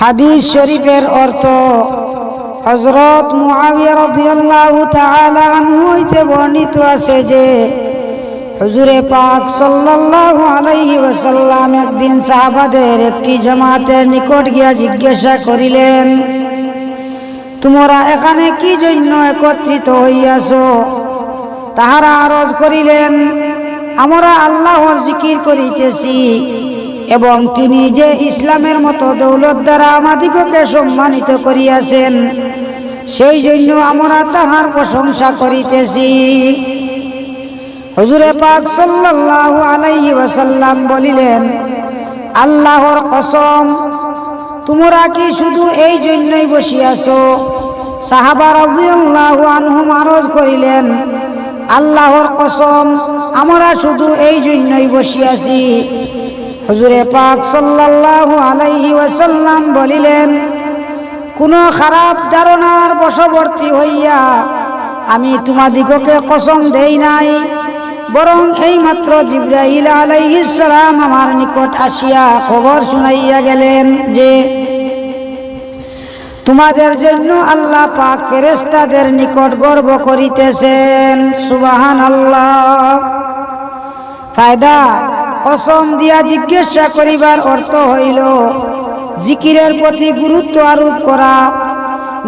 হাদিস শরীফের অর্থ হজরত হইতে বর্ণিত আছে যে, হুজুরে পাক সাল্লাল্লাহু আলাইহি ওয়াসাল্লাম একদিন সাহাবাদের একটি জামাতের নিকট গিয়া জিজ্ঞাসা করিলেন, তোমরা এখানে কি জন্য একত্রিত হইয়াছ? তাহারা আরজ করিলেন, আমরা আল্লাহর জিকির করিতেছি। এবং তিনি যে ইসলামের মতো দৌলত দ্বারা আমাদিগকে সম্মানিত করিয়াছেন, সেই জন্য আমরা তাহার প্রশংসা করিতেছি। হুজুরে পাক সাল্লাল্লাহু আলাইহি ওয়াসাল্লাম বলিলেন, আল্লাহর কসম, তোমরা কি শুধু এই জন্যই বসিয়াছো? সাহাবা রাদিয়াল্লাহু আনহুম আরজ করিলেন, আল্লাহর কসম, আমরা শুধু এই জন্যই বসিয়াছি। হুজুরে পাক সাল্লাল্লাহু আলাইহি ওয়াসাল্লাম বলিলেন, কোনো খারাপ ধারণার বশবর্তী হইয়া আমি তোমাদিগকে কসম দেই নাই, বরং এই মাত্র জিব্রাহিল আলাইহিস সালাম আমার নিকট আসিয়া খবর শুনাইয়া গেলেন যে, তোমাদের জন্য আল্লাহ পাক ফেরেস্তাদের নিকট গর্ব করিতেছেন। সুবাহান আল্লাহ ফায়দা কসম দিয়া জিজ্ঞাসা করিবার অর্থ হইল, জিকিরের প্রতি গুরুত্ব আরোপ করা,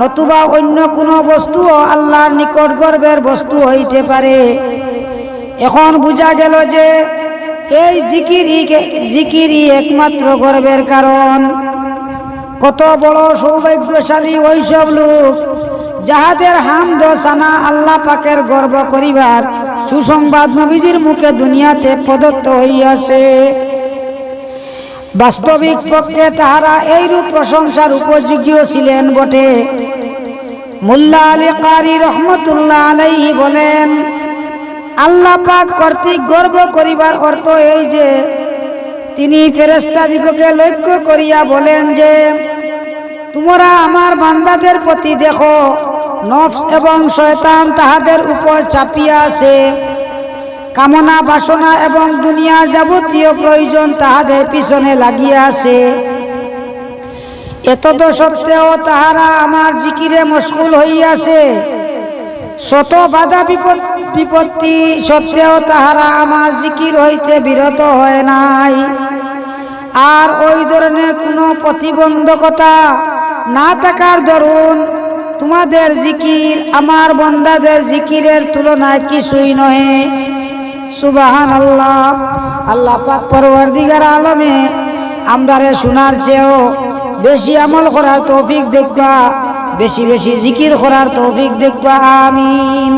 নতুবা অন্য কোনো বস্তুও আল্লাহর নিকট গর্বের বস্তু হইতে পারে। এখন বোঝা গেল যে, এই জিকিরই জিকিরই একমাত্র গর্বের কারণ। কত বড় সৌভাগ্যশালী ওইসব লোক যাহাদের হামদ সানা আল্লাহ পাকের গর্ব করিবার সুসংবাদ নবীজির মুখে দুনিয়াতে প্রদত্ত হইয়াছে। বাস্তবিক পক্ষে তাহারা এইরূপ প্রশংসার উপযোগ্য ছিলেন বটে। মোল্লা আলী কারি রহমতুল্লাহ আলাইহি বলেন, আল্লাহ পাক কর্তৃক গর্ব করিবার অর্থ এই যে, তিনি ফেরেস্তাদিগকে লক্ষ্য করিয়া বলেন যে, তোমরা আমার বান্দাদের প্রতি দেখো। নফস এবং শয়তান তাহাদের উপর চাপিয়া আছে। কামনা, বাসনা এবং দুনিয়ার যাবতীয় প্রয়োজন তাহাদের পিছনে লাগিয়া আছে। এতদ সত্ত্বেও তাহারা আমার জিকিরে মশগুল হইয়াছে। শত বাধা বিপত্তি সত্ত্বেও তাহারা আমার জিকির হইতে বিরত হয় নাই। আর ওই ধরনের কোনো প্রতিবন্ধকতা না থাকার দরুন তোমাদের জিকির, আমার বন্দাদের জিকিরের তুলনায় কিছুই নহে। সুবাহান আল্লাহ আল্লাহ পাক পরবর্তীকার আলমে আমদারে শোনার চেয়েও বেশি আমল করার তৌফিক দেখবা, বেশি বেশি জিকির করার তৌফিক দেখবা, আমিন।